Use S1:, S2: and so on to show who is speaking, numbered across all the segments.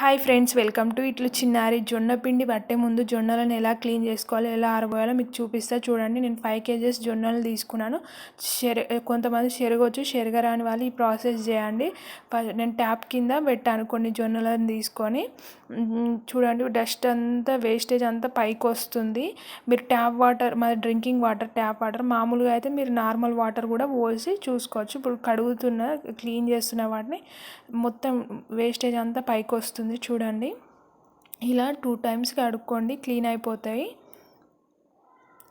S1: Hi friends welcome to ఇట్లు చిన్నారి జొన్న పిండి పట్టే ముందు జొన్నలను ఎలా క్లీన్ చేసుకోవాలో ఎలా ఆరబోయాలో మీకు చూపిస్తా. చూడండి నేను ఫైవ్ కేజెస్ జొన్నలు తీసుకున్నాను. షెర కొంతమంది చెరగొచ్చు చెరగరాని వాళ్ళు ఈ ప్రాసెస్ చేయండి. నేను ట్యాప్ కింద పెట్టాను కొన్ని జొన్నలను తీసుకొని. చూడండి డస్ట్ అంతా వేస్టేజ్ అంతా పైకి వస్తుంది. మీరు ట్యాప్ వాటర్ మరి డ్రింకింగ్ వాటర్ ట్యాప్ వాటర్ మామూలుగా అయితే మీరు నార్మల్ వాటర్ కూడా పోసి చూసుకోవచ్చు. ఇప్పుడు కడుగుతున్న క్లీన్ చేస్తున్న వాటిని మొత్తం వేస్టేజ్ అంతా పైకి వస్తుంది. వస్తుంది చూడండి. ఇలా టూ టైమ్స్ కడుక్కోండి క్లీన్ అయిపోతాయి.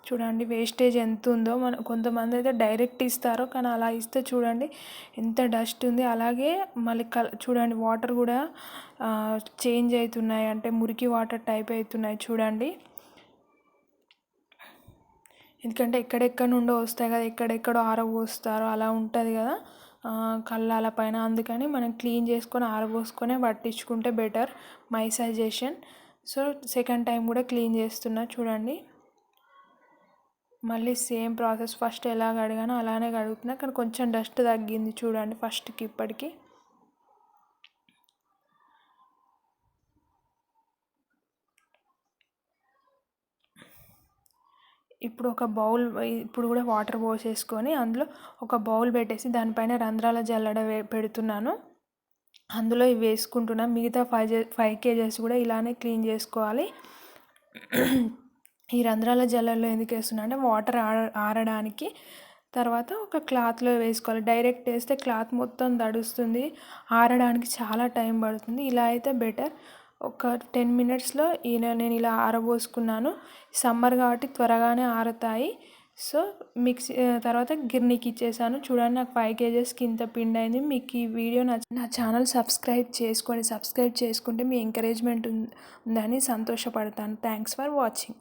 S1: చూడండి వేస్టేజ్ ఎంత ఉందో. మన కొంతమంది అయితే డైరెక్ట్ ఇస్తారో కానీ అలా ఇస్తే చూడండి ఎంత డస్ట్ ఉంది. అలాగే మళ్ళీ కల చూడండి వాటర్ కూడా చేంజ్ అవుతున్నాయి. అంటే మురికి వాటర్ టైప్ అవుతున్నాయి చూడండి. ఎందుకంటే ఎక్కడెక్కడ నుండో వస్తాయి కదా ఎక్కడెక్కడో ఆరబోస్తారో అలా ఉంటుంది కదా. కళ్ళాల పైన అందుకని మనం క్లీన్ చేసుకొని ఆరబోసుకొనే పట్టించుకుంటే better my suggestion so second time కూడా క్లీన్ చేస్తున్నా చూడండి. మళ్ళీ సేమ్ ప్రాసెస్ ఫస్ట్ ఎలా కడిగానో అలానే కడుగుతున్నా కానీ కొంచెం డస్ట్ తగ్గింది చూడండి ఫస్ట్కి ఇప్పటికి. ఇప్పుడు ఒక బౌల్ ఇప్పుడు కూడా వాటర్ పోసేసుకొని అందులో ఒక బౌల్ పెట్టేసి దానిపైన రంధ్రాల జల్లడ పెడుతున్నాను. అందులో ఇవి వేసుకుంటున్నాను మిగతా ఫైవ్ ఫైవ్ కేజెస్ కూడా ఇలానే క్లీన్ చేసుకోవాలి. ఈ రంధ్రాల జల్లెడలో ఎందుకు వేస్తున్నా అంటే వాటర్ ఆరడానికి. తర్వాత ఒక క్లాత్లో వేసుకోవాలి. డైరెక్ట్ వేస్తే క్లాత్ మొత్తం తడుస్తుంది. ఆరడానికి చాలా టైం పడుతుంది. ఇలా అయితే బెటర్. ఒక టెన్ మినిట్స్లో ఈయన నేను ఇలా ఆరబోసుకున్నాను. సమ్మర్ కాబట్టి త్వరగానే ఆరుతాయి. సో మిక్సీ తర్వాత గిర్నీకి ఇచ్చేసాను. చూడండి నాకు ఫైవ్ కేజెస్కి ఇంత పిండి అయింది మీకు ఈ వీడియో నా నా ఛానల్ సబ్స్క్రైబ్ చేసుకోండి. సబ్స్క్రైబ్ చేసుకుంటే మీ ఎంకరేజ్మెంట్ ఉందని సంతోషపడతాను. Thanks for watching.